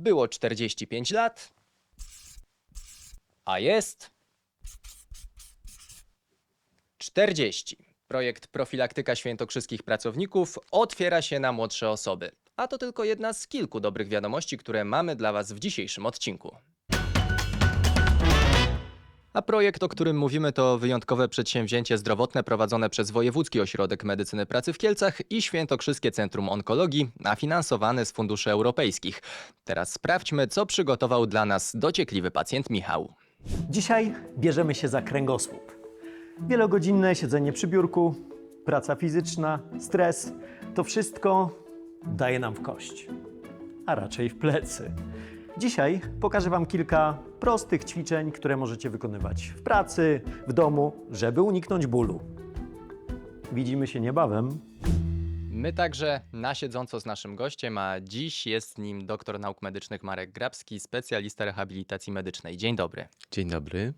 Było 45 lat, a jest 40. Projekt Profilaktyka Świętokrzyskich Pracowników otwiera się na młodsze osoby. A to tylko jedna z kilku dobrych wiadomości, które mamy dla Was w dzisiejszym odcinku. A projekt, o którym mówimy, to wyjątkowe przedsięwzięcie zdrowotne prowadzone przez Wojewódzki Ośrodek Medycyny Pracy w Kielcach i Świętokrzyskie Centrum Onkologii, a finansowane z funduszy europejskich. Teraz sprawdźmy, co przygotował dla nas dociekliwy pacjent Michał. Dzisiaj bierzemy się za kręgosłup. Wielogodzinne siedzenie przy biurku, praca fizyczna, stres to wszystko daje nam w kość, a raczej w plecy. Dzisiaj pokażę Wam kilka prostych ćwiczeń, które możecie wykonywać w pracy, w domu, żeby uniknąć bólu. Widzimy się niebawem. My także na siedząco z naszym gościem, a dziś jest nim doktor nauk medycznych Marek Grabski, specjalista rehabilitacji medycznej. Dzień dobry. Dzień dobry.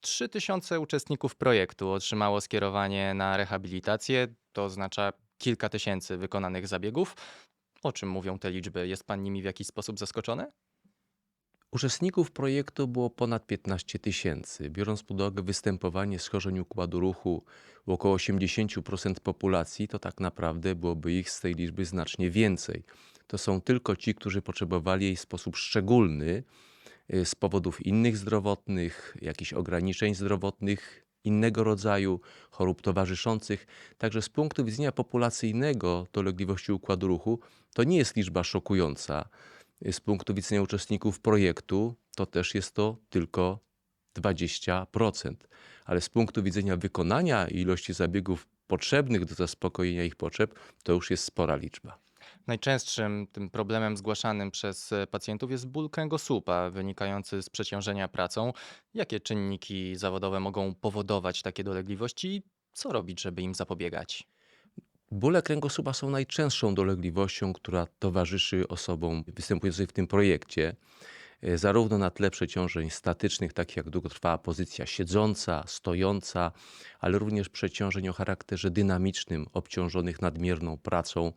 3000 uczestników projektu otrzymało skierowanie na rehabilitację, to oznacza kilka tysięcy wykonanych zabiegów. O czym mówią te liczby? Jest pan nimi w jakiś sposób zaskoczony? Uczestników projektu było ponad 15 tysięcy. Biorąc pod uwagę występowanie schorzeń układu ruchu u około 80% populacji, to tak naprawdę byłoby ich z tej liczby znacznie więcej. To są tylko ci, którzy potrzebowali jej w sposób szczególny y, z powodów innych zdrowotnych, jakichś ograniczeń zdrowotnych, innego rodzaju chorób towarzyszących. Także z punktu widzenia populacyjnego dolegliwości układu ruchu to nie jest liczba szokująca. Z punktu widzenia uczestników projektu to też jest to tylko 20%. Ale z punktu widzenia wykonania ilości zabiegów potrzebnych do zaspokojenia ich potrzeb, to już jest spora liczba. Najczęstszym tym problemem zgłaszanym przez pacjentów jest ból kręgosłupa wynikający z przeciążenia pracą. Jakie czynniki zawodowe mogą powodować takie dolegliwości i co robić, żeby im zapobiegać? Bóle kręgosłupa są najczęstszą dolegliwością, która towarzyszy osobom występującym w tym projekcie, e, zarówno na tle przeciążeń statycznych, takich jak długotrwała pozycja siedząca, stojąca, ale również przeciążeń o charakterze dynamicznym, obciążonych nadmierną pracą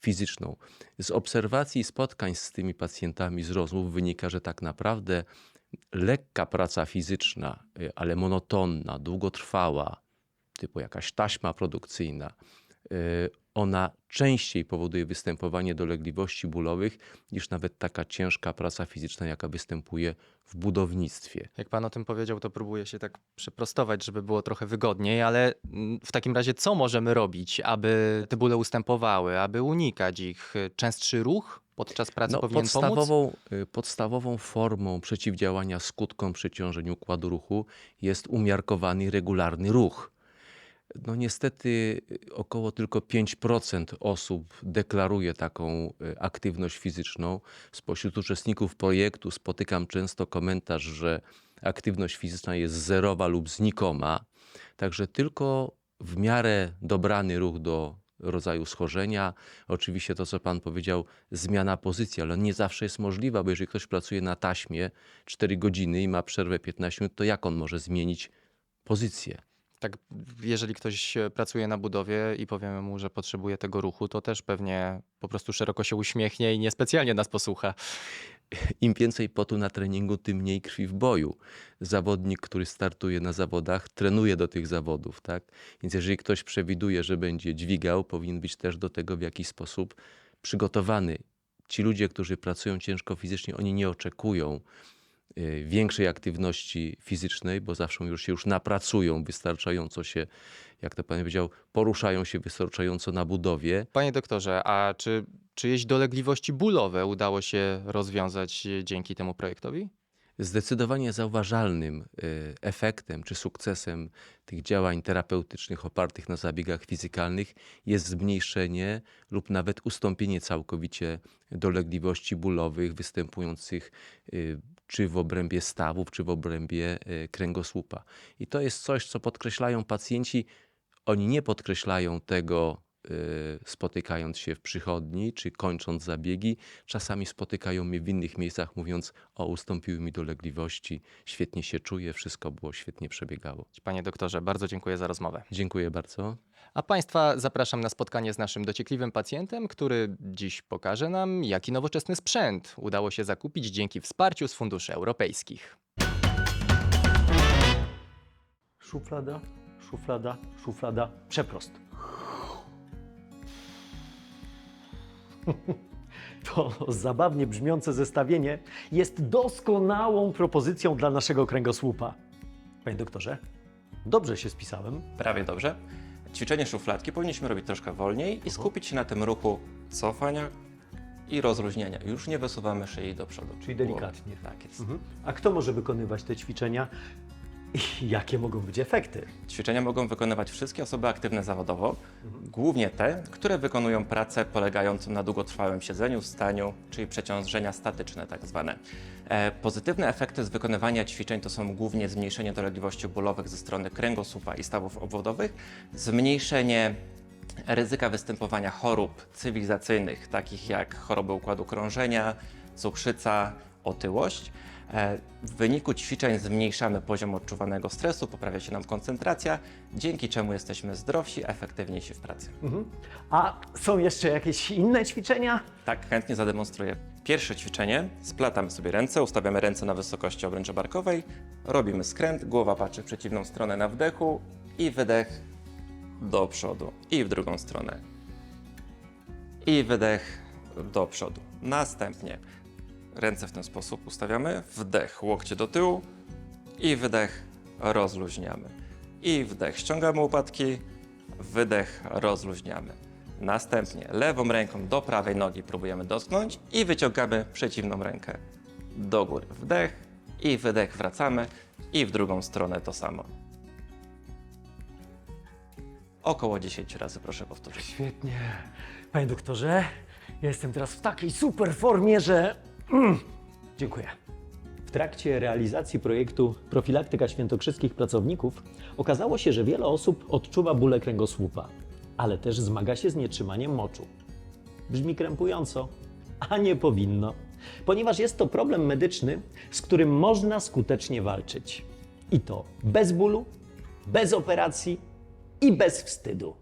fizyczną. Z obserwacji i spotkań z tymi pacjentami, z rozmów wynika, że tak naprawdę lekka praca fizyczna, e, ale monotonna, długotrwała, typu jakaś taśma produkcyjna, ona częściej powoduje występowanie dolegliwości bólowych niż nawet taka ciężka praca fizyczna, jaka występuje w budownictwie. Jak pan o tym powiedział, to próbuję się tak przeprostować, żeby było trochę wygodniej, ale mm, w takim razie co możemy robić, aby te bóle ustępowały, aby unikać ich? Częstszy ruch podczas pracy powinien pomóc? No, podstawową, y, podstawową formą przeciwdziałania skutkom przeciążeń układu ruchu jest umiarkowany, regularny ruch. No niestety y, około tylko 5% osób deklaruje taką y, aktywność fizyczną. Spośród uczestników projektu spotykam często komentarz, że aktywność fizyczna jest zerowa lub znikoma. Także tylko w miarę dobrany ruch do rodzaju schorzenia. Oczywiście to, co Pan powiedział, zmiana pozycji, ale nie zawsze jest możliwa, bo jeżeli ktoś pracuje na taśmie 4 godziny i ma przerwę 15 minut, to jak on może zmienić pozycję? Tak, jeżeli ktoś e, pracuje na budowie i powiemy mu, że potrzebuje tego ruchu, to też pewnie po prostu szeroko się uśmiechnie i niespecjalnie nas posłucha. Im więcej potu na treningu, tym mniej krwi w boju. Zawodnik, który startuje na zawodach, trenuje do tych zawodów, tak? Więc jeżeli ktoś przewiduje, że będzie dźwigał, powinien być też do tego w jakiś sposób przygotowany. Ci ludzie, którzy pracują ciężko fizycznie, oni nie oczekują większej aktywności fizycznej, bo zawsze już się już napracują wystarczająco się, jak to pan powiedział, poruszają się wystarczająco na budowie. Panie doktorze, a czy czyjeś dolegliwości bólowe udało się rozwiązać e, dzięki temu projektowi? Zdecydowanie zauważalnym y, efektem czy sukcesem tych działań terapeutycznych opartych na zabiegach fizykalnych jest zmniejszenie lub nawet ustąpienie całkowicie dolegliwości bólowych występujących y, czy w obrębie stawów, czy w obrębie y, kręgosłupa. I to jest coś, co podkreślają pacjenci. Oni nie podkreślają tego spotykając się w przychodni czy kończąc zabiegi. Czasami spotykają mnie w innych miejscach, mówiąc: O, ustąpiły mi dolegliwości, świetnie się czuję, wszystko było świetnie przebiegało. Panie doktorze, bardzo dziękuję za rozmowę. Dziękuję bardzo. A Państwa zapraszam na spotkanie z naszym dociekliwym pacjentem, który dziś pokaże nam, jaki nowoczesny sprzęt udało się zakupić dzięki wsparciu z funduszy europejskich. Szuflada, szuflada, szuflada, przeprost. To zabawnie brzmiące zestawienie jest doskonałą propozycją dla naszego kręgosłupa. Panie doktorze, dobrze się spisałem. Prawie dobrze. Ćwiczenie szufladki powinniśmy robić troszkę wolniej i skupić się na tym ruchu cofania i rozluźnienia. Już nie wysuwamy szyi do przodu. Czyli delikatnie. Tak jest. Mhm. A kto może wykonywać te ćwiczenia jakie mogą być efekty? Ćwiczenia mogą wykonywać wszystkie osoby aktywne zawodowo, głównie te, które wykonują pracę polegającą na długotrwałym siedzeniu, staniu, czyli przeciążenia statyczne tak zwane. E, Pozytywne efekty z wykonywania ćwiczeń to są głównie zmniejszenie dolegliwości bólowych ze strony kręgosłupa i stawów obwodowych, zmniejszenie ryzyka występowania chorób cywilizacyjnych, takich jak choroby układu krążenia, cukrzyca, otyłość. E, W wyniku ćwiczeń zmniejszamy poziom odczuwanego stresu, poprawia się nam koncentracja, dzięki czemu jesteśmy zdrowsi, efektywniejsi w pracy. Mhm. A są jeszcze jakieś inne ćwiczenia? Tak, chętnie zademonstruję. Pierwsze ćwiczenie, splatamy sobie ręce, ustawiamy ręce na wysokości obręczy barkowej, robimy skręt, głowa patrzy w przeciwną stronę na wdechu i wydech do przodu i w drugą stronę. I wydech do przodu. Następnie ręce w ten sposób ustawiamy, wdech, łokcie do tyłu i wydech, rozluźniamy. I wdech, ściągamy łopatki, wydech, rozluźniamy. Następnie lewą ręką do prawej nogi próbujemy dotknąć i wyciągamy przeciwną rękę do góry. Wdech i wydech, wracamy i w drugą stronę to samo. Około 10 razy proszę powtórzyć. Świetnie. Panie doktorze, ja jestem teraz w takiej super formie, że. Mm, dziękuję. W trakcie realizacji projektu Profilaktyka Świętokrzyskich Pracowników okazało się, że wiele osób odczuwa bóle kręgosłupa, ale też zmaga się z nietrzymaniem moczu. Brzmi krępująco, a nie powinno, ponieważ jest to problem medyczny, z którym można skutecznie walczyć. I to bez bólu, bez operacji i bez wstydu.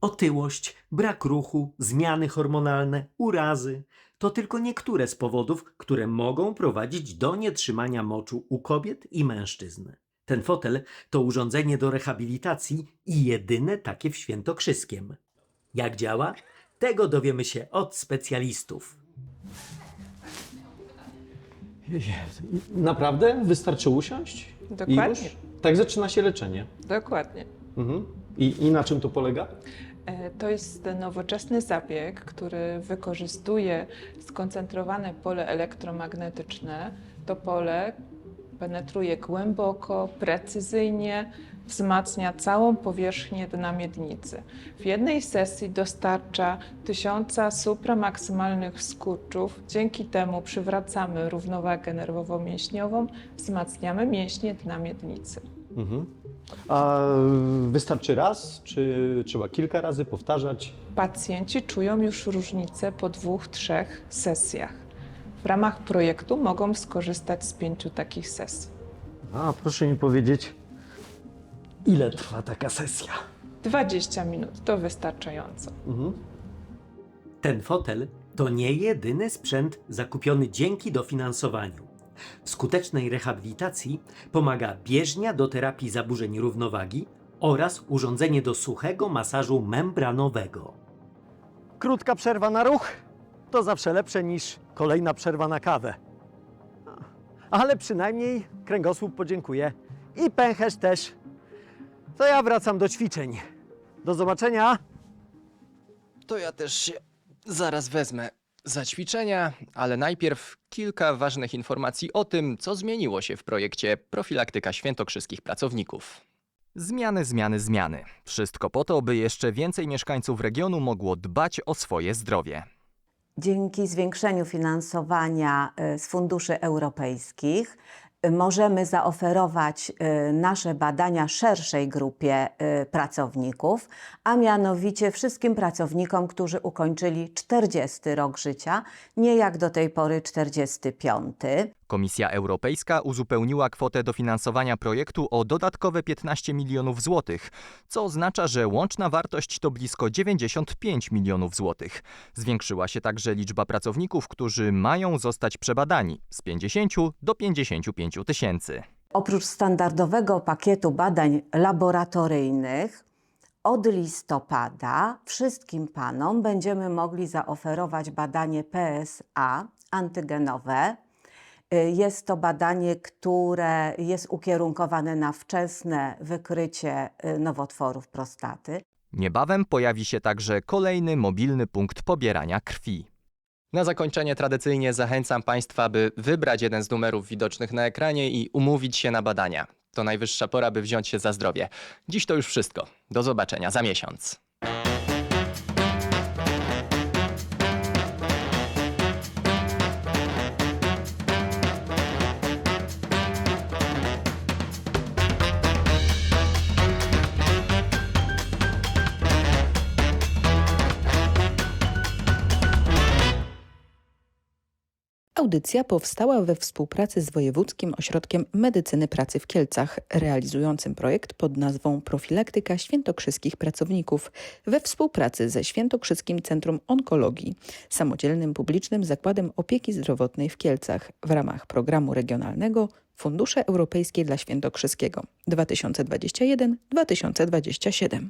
Otyłość, brak ruchu, zmiany hormonalne, urazy to tylko niektóre z powodów, które mogą prowadzić do nietrzymania moczu u kobiet i mężczyzn. Ten fotel to urządzenie do rehabilitacji i jedyne takie w Świętokrzyskiem. Jak działa? Tego dowiemy się od specjalistów. Naprawdę? Wystarczy usiąść? Dokładnie. Tak zaczyna się leczenie. Dokładnie. Mhm. I, I na czym to polega? E, To jest nowoczesny zabieg, który wykorzystuje skoncentrowane pole elektromagnetyczne. To pole penetruje głęboko, precyzyjnie, wzmacnia całą powierzchnię dna miednicy. W jednej sesji dostarcza tysiąca supramaksymalnych skurczów. Dzięki temu przywracamy równowagę nerwowo-mięśniową, wzmacniamy mięśnie dna miednicy. Mhm. A wystarczy raz, czy trzeba kilka razy powtarzać? Pacjenci czują już różnicę po dwóch, trzech sesjach. W ramach projektu mogą skorzystać z pięciu takich sesji. A proszę mi powiedzieć, ile trwa taka sesja? 20 minut to wystarczająco. Ten fotel to nie jedyny sprzęt zakupiony dzięki dofinansowaniu. W skutecznej rehabilitacji pomaga bieżnia do terapii zaburzeń równowagi oraz urządzenie do suchego masażu membranowego. Krótka przerwa na ruch to zawsze lepsze niż kolejna przerwa na kawę. Ale przynajmniej kręgosłup podziękuję i pęcherz też. To ja wracam do ćwiczeń. Do zobaczenia. To ja też się zaraz wezmę za ćwiczenia, ale najpierw kilka ważnych informacji o tym, co zmieniło się w projekcie Profilaktyka Świętokrzyskich Pracowników. Zmiany, zmiany, zmiany. Wszystko po to, by jeszcze więcej mieszkańców regionu mogło dbać o swoje zdrowie. Dzięki zwiększeniu finansowania y, z funduszy europejskich możemy zaoferować y, nasze badania szerszej grupie y, pracowników, a mianowicie wszystkim pracownikom, którzy ukończyli 40 rok życia, nie jak do tej pory 45. Komisja Europejska uzupełniła kwotę dofinansowania projektu o dodatkowe 15 milionów złotych, co oznacza, że łączna wartość to blisko 95 milionów złotych. Zwiększyła się także liczba pracowników, którzy mają zostać przebadani z 50 do 55 tysięcy. Oprócz standardowego pakietu badań laboratoryjnych, od listopada wszystkim panom będziemy mogli zaoferować badanie PSA antygenowe. Jest to badanie, które jest ukierunkowane na wczesne wykrycie y, nowotworów prostaty. Niebawem pojawi się także kolejny mobilny punkt pobierania krwi. Na zakończenie tradycyjnie zachęcam Państwa, by wybrać jeden z numerów widocznych na ekranie i umówić się na badania. To najwyższa pora, by wziąć się za zdrowie. Dziś to już wszystko. Do zobaczenia za miesiąc. Audycja powstała we współpracy z Wojewódzkim Ośrodkiem Medycyny Pracy w Kielcach, realizującym projekt pod nazwą Profilaktyka Świętokrzyskich Pracowników we współpracy ze Świętokrzyskim Centrum Onkologii, samodzielnym publicznym zakładem opieki zdrowotnej w Kielcach w ramach programu regionalnego Fundusze Europejskie dla Świętokrzyskiego 2021-2027.